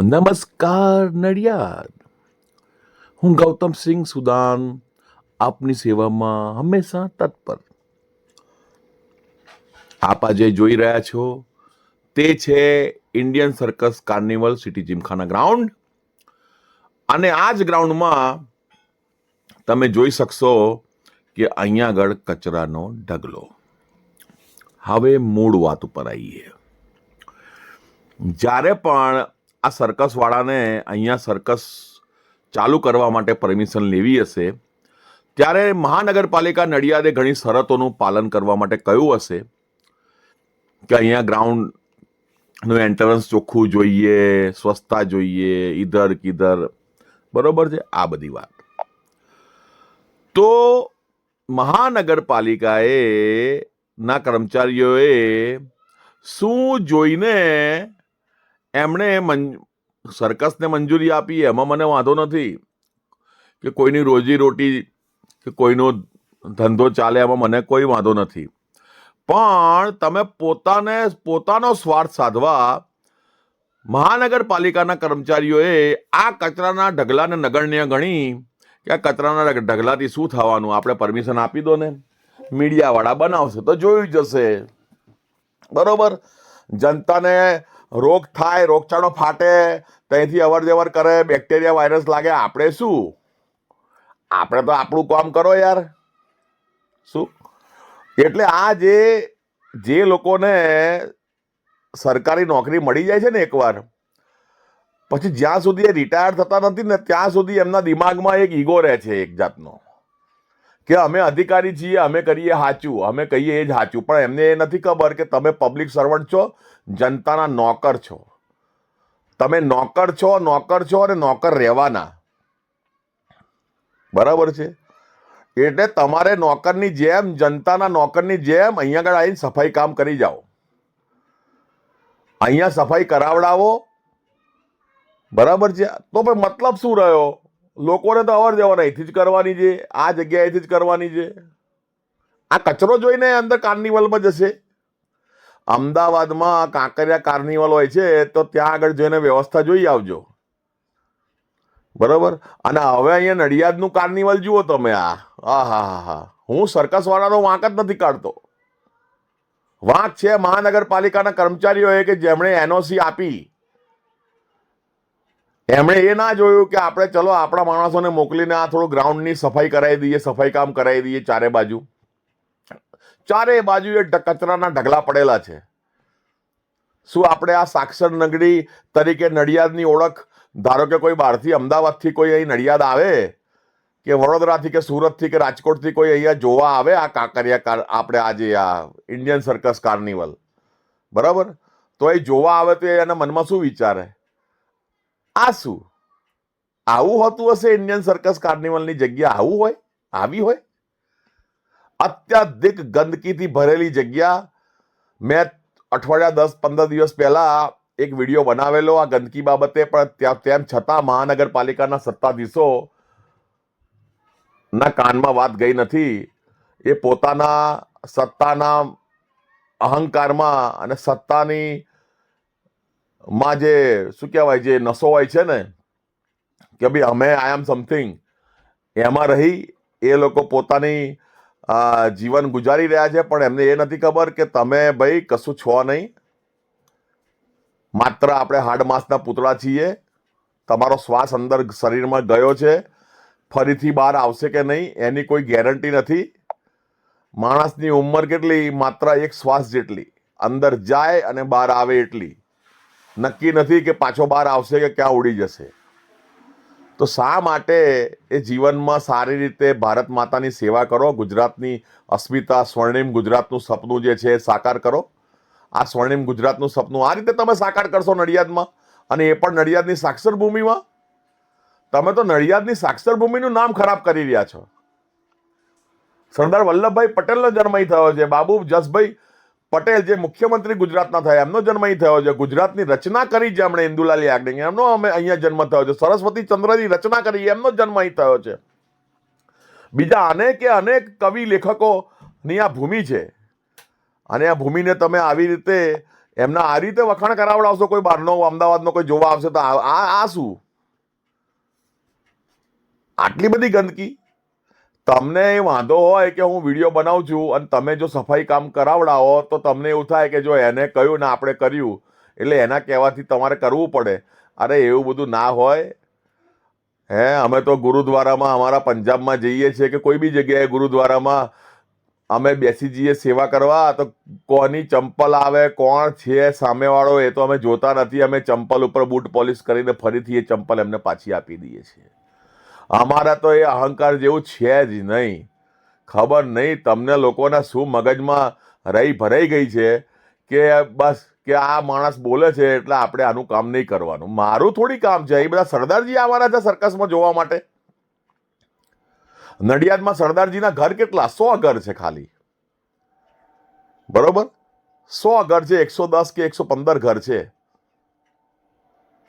નમસ્કાર નડિયાદ. હું ગૌતમસિંહ સુદાન, આપની સેવામાં હંમેશા તત્પર. આપ આજે જોઈ રહ્યા છો, તે છે Indian circus carnival city Gymkhana ground. અને આ જ ગ્રાઉન્ડમાં તમે જોઈ શકશો કે અહીંયા આગળ કચરાનો ઢગલો. હવે મૂળ વાત ઉપર આવીએ. જ્યારે પણ આ સર્કસ વાળાને અહીંયા સર્કસ ચાલુ કરવા માટે પરમિશન લેવી હશે, ત્યારે મહાનગરપાલિકા નડિયાદે ઘણી શરતોનું પાલન કરવા માટે કહ્યું હશે કે અહીંયા ગ્રાઉન્ડનું એન્ટ્રન્સ ચોખ્ખું જોઈએ, સ્વચ્છતા જોઈએ ઈધર કિધર બરોબર છે? આ બધી વાત. તો મહાનગરપાલિકાએ ના કર્મચારીઓએ શું જોઈને એમણે સર્કસને મંજૂરી આપી, એમાં મને વાંધો નથી કે કોઈની રોજી રોટી કે કોઈનો ધંધો ચાલે, એમાં મને કોઈ વાંધો નથી. પણ તમે પોતાને, પોતાનો સ્વાર્થ સાધવા મહાનગરપાલિકાના કર્મચારીઓએ આ કચરાના ઢગલાને નગણ્ય ગણી કે આ કચરાના ઢગલાથી શું થવાનું? આપણે પરમિશન આપી દો ને. મીડિયાવાળા બનાવશે તો જોયું જશે બરોબર? જનતાને રોગ થાય, રોગચાળો ફાટે ત્યાંથી અવર જવર કરે, બેક્ટેરિયા, વાયરસ લાગે, આપણે શું? આપણે તો આપણું કામ કરો યાર. શું? એટલે આ જે જે લોકોને સરકારી નોકરી મળી જાય છે ને એકવાર, પછી જ્યાં સુધી એ રિટાયર થતા નથી ને, ત્યાં સુધી એમના દિમાગમાં એક ઈગો રહે છે એક જાતનો. કે અમે અધિકારી છીએ, અમે કરીએ સાચું અમે કહીએ એ જ સાચું પણ એમને એ નથી ખબર કે તમે પબ્લિક સર્વન્ટ છો, જનતાના નોકર છો. તમે નોકર છો નોકર છો અને નોકર રહેવાના. બરાબર છે? એટલે તમારે નોકરની જેમ, જનતાના નોકરની જેમ અહીંયા આગળ આવીને સફાઈ કામ કરી જાઓ. અહીંયા સફાઈ કરાવડાવો. બરાબર છે? તો ભાઈ મતલબ શું રહ્યો? લોકોને તો અવર જવર અહીંથી જ કરવાની છે, આ જગ્યાએથી જ કરવાની છે. આ કચરો જોઈને અંદર કાર્નિવલમાં જશે. અમદાવાદમાં કાંકરિયા કાર્નિવલ હોય છે, તો ત્યાં આગળ જઈને વ્યવસ્થા જોઈ આવજો. બરાબર? અને હવે અહીંયા નડિયાદનું કાર્નિવલ જુઓ તમે આ. હા હા હા. હા હું સર્કસવાળાનો વાંક જ નથી કાઢતો. વાંક છે, મહાનગરપાલિકાના કર્મચારીઓએ કે જેમણે એનઓસી આપી. એમણે એ ના જોયું કે આપણે ચલો આપણા માણસોને મોકલીને આ થોડું ગ્રાઉન્ડની સફાઈ કરાવી દઈએ, સફાઈ કામ કરાવી દઈએ ચારે બાજુ. ચારે બાજુ એ કચરાના ઢગલા પડેલા છે. શું આપણે આ સાક્ષર નગરી તરીકે નડિયાદની ઓળખ, ધારો કે કોઈ બહારથી, અમદાવાદથી કોઈ અહીં નડિયાદ આવે, કે વડોદરાથી કે સુરતથી કે રાજકોટથી કોઈ અહીંયા જોવા આવે, આ કાંકરિયા કાર આપણે આજે આ ઇન્ડિયન સર્કસ કાર્નિવલ બરાબર? તો એ જોવા આવે તો એના મનમાં શું વિચારે? આ શું આવું હોતું હશે ઇન્ડિયન સર્કસ કાર્નિવલની જગ્યા. આવું હોય? આવી હોય? અત્યાધિક ગંદકીથી ભરેલી જગ્યા. મેં અઠવાડિયા દસ પંદર દિવસ પહેલા એક વીડિયો બનાવેલો આ ગંદકી બાબતે, પણ ત્યાં તેમ છતાં મહાનગરપાલિકાના સત્તાધીશો ના કાનમાં વાત ગઈ નથી. એ પોતાના સત્તાના અહંકારમાં અને સત્તાની માં જે, શું કહેવાય, જે નસો હોય છે ને, કે ભાઈ અમે આઈ એમ સમથિંગ એમાં રહી, એ લોકો પોતાની જીવન ગુજારી રહ્યા છે, પણ એમને એ નથી ખબર કે તમે ભાઈ કશું છો નહીં. માત્ર આપણે હાડ માસના પૂતળા છીએ. તમારો શ્વાસ અંદર શરીરમાં ગયો છે. ફરીથી બહાર આવશે કે નહીં, એની કોઈ ગેરંટી નથી. માણસની ઉંમર કેટલી? માત્ર એક શ્વાસ જેટલી. અંદર જાય અને બહાર આવે એટલી. નક્કી નથી કે પાછો બહાર આવશે કે ક્યાં ઉડી જશે. તો શા માટે એ જીવનમાં સારી રીતે ભારત માતાની સેવા કરો? ગુજરાતની અસ્મિતા, સ્વર્ણિમ ગુજરાતનું સપનું જે છે એ સાકાર કરો. આ સ્વર્ણિમ ગુજરાતનું સપનું આ રીતે તમે સાકાર કરશો નડિયાદમાં? અને એ પણ નડિયાદની સાક્ષર ભૂમિમાં તમે તો નડિયાદની સાક્ષર ભૂમિનું નામ ખરાબ કરી રહ્યા છો. સરદાર વલ્લભભાઈ પટેલનો જન્મ થયો છે. બાબુ જસભાઈ પટેલ જે મુખ્યમંત્રી ગુજરાતના થયા, એમનો જન્મ અહીં થયો છે. ગુજરાતની રચના કરી જેમણે ઇન્દુલાલ યાજ્ઞિક એમનો અમે અહીંયા જન્મ થયો છે. સરસ્વતી ચંદ્રની રચના કરી, એમનો જન્મ અહીં થયો છે. બીજા અનેકે અનેક કવિ લેખકોની આ ભૂમિ છે. અને આ ભૂમિને તમે આવી રીતે એમના આ રીતે વખાણ કરાવડાવશો, કોઈ બહારનો અમદાવાદનો કોઈ જોવા આવશે તો આ આ શું? આટલી બધી ગંદકી? તમને એ વાંધો હોય કે હું વીડિયો બનાવું છું અને તમે જો સફાઈ કામ કરાવડાવો, તો તમને એવું થાય કે જો એને કહ્યું ને આપણે કર્યું, એટલે એના કહેવાથી તમારે કરવું પડે. અરે, એવું બધું ના હોય. હે, અમે તો ગુરુદ્વારામાં, અમારા પંજાબમાં જઈએ છીએ કે કોઈ બી જગ્યાએ ગુરુદ્વારામાં અમે બેસી જઈએ સેવા કરવા, તો કોની ચંપલ આવે, કોણ છે, સામેવાળો એ તો અમે જોતા નથી. અમે ચંપલ ઉપર બૂટ પોલિશ કરીને ફરીથી એ ચંપલ એમને પાછી આપી દઈએ છીએ. અમારા તો એ અહંકાર જેવું છે જ નહીં. ખબર નહીં તમને લોકોના શું મગજમાં રહી ભરાઈ ગઈ છે કે બસ કે આ માણસ બોલે છે એટલે આપણે આનું કામ નહીં કરવાનું. મારું થોડી કામ છે. એ બધા સરદારજી આવવાના છે સર્કસમાં જોવા માટે. નડિયાદમાં સરદારજીના ઘર કેટલા? સો ઘર છે ખાલી. બરોબર? સો ઘર છે. એકસો દસ કે એકસો પંદર ઘર છે.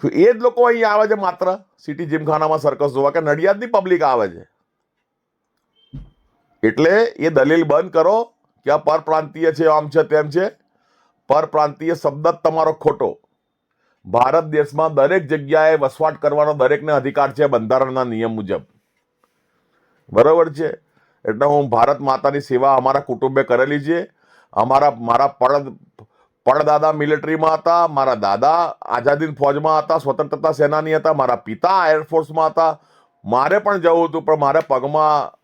એ જ લોકો અહીંયા આવે છે માત્ર? સિટી જીમખાનામાં સર્કસ જોવા કે નડિયાદની પબ્લિક આવે છે? એટલે એ દલીલ બંધ કરો કે આ પરપ્રાંતીય છે, આમ છે, તેમ છે. પરપ્રાંતીય શબ્દ જ તમારો ખોટો. ભારત દેશમાં દરેક જગ્યાએ વસવાટ કરવાનો દરેકને અધિકાર છે બંધારણના નિયમ મુજબ. બરાબર છે? એટલે હું ભારત માતાની સેવા અમારા કુટુંબે કરેલી છે. અમારા, મારા પડ પડદાદા મિલિટરીમાં હતા, મારા દાદા આઝાદીન ફોજમાં હતા, સ્વતંત્રતા સેનાની હતા, મારા પિતા એરફોર્સમાં હતા. મારે પણ જવું હતું, પણ મારા પગમાં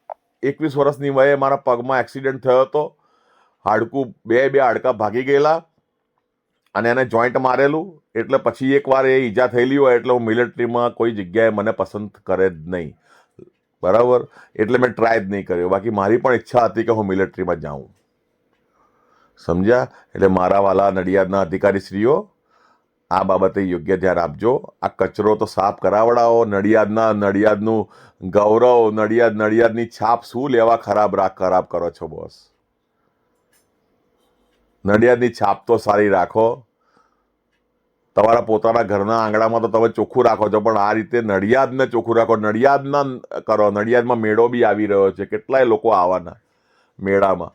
એકવીસ વર્ષની વયે મારા પગમાં એક્સિડન્ટ થયો હતો. હાડકું બે બે હાડકા ભાગી ગયેલા અને એને જોઈન્ટ મારેલું. એટલે પછી એકવાર એ ઈજા થયેલી હોય એટલે હું મિલિટરીમાં કોઈ જગ્યાએ મને પસંદ કરે જ નહીં. બરાબર? એટલે મેં ટ્રાય જ નહીં કર્યો. બાકી મારી પણ ઈચ્છા હતી કે હું મિલિટરીમાં જાઉં. સમજ્યા? એટલે મારા વાલા નડિયાદના અધિકારીશ્રીઓ, આ બાબતે યોગ્ય ધ્યાન આપજો. આ કચરો તો સાફ કરાવડાવો. નડિયાદના નડિયાદનું ગૌરવ, નડિયાદ નડિયાદની છાપ શું લેવા ખરાબ રાખ ખરાબ કરો છો બોસ નડિયાદની છાપ તો સારી રાખો. તમારા પોતાના ઘરના આંગણામાં તો તમે ચોખ્ખું રાખો છો, પણ આ રીતે નડિયાદને ચોખ્ખું રાખો. નડિયાદના કરો. નડિયાદમાં મેળો બી આવી રહ્યો છે. કેટલાય લોકો આવવાના મેળામાં.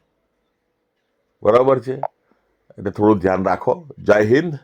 બરાબર છે? એટલે થોડું ધ્યાન રાખો. જય હિન્દ.